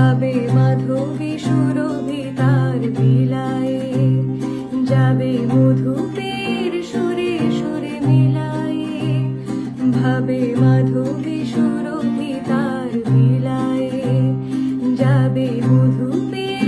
যাবে মাধবী সুরভি তার বিলায়ে, যাবে মধুপের সুরে সুরে মিলায়ে, ভাবে মাধবী সুরভি তার বিলায়ে, যাবে মধুপের